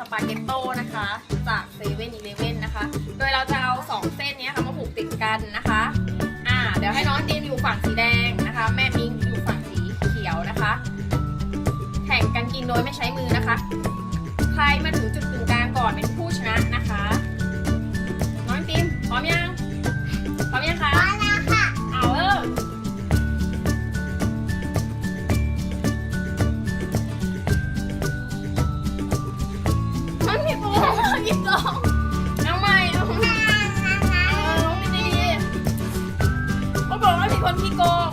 สปาเกตโต้นะคะ จากเซเว่นอีเลเว่นนะคะ โดยเราจะเอาสองเส้นนี้ค่ะมาผูกติดกันนะคะ อ่า เดี๋ยวให้น้องตีนอยู่ฝั่งสีแดงนะคะ แม่มิงอยู่ฝั่งสีเขียวนะคะ แข่งกันกินโดยไม่ใช้มือนะคะ พี่กองน้องใหม่น้องน้องดีๆเขาบอกว่ามีคนพี่โกง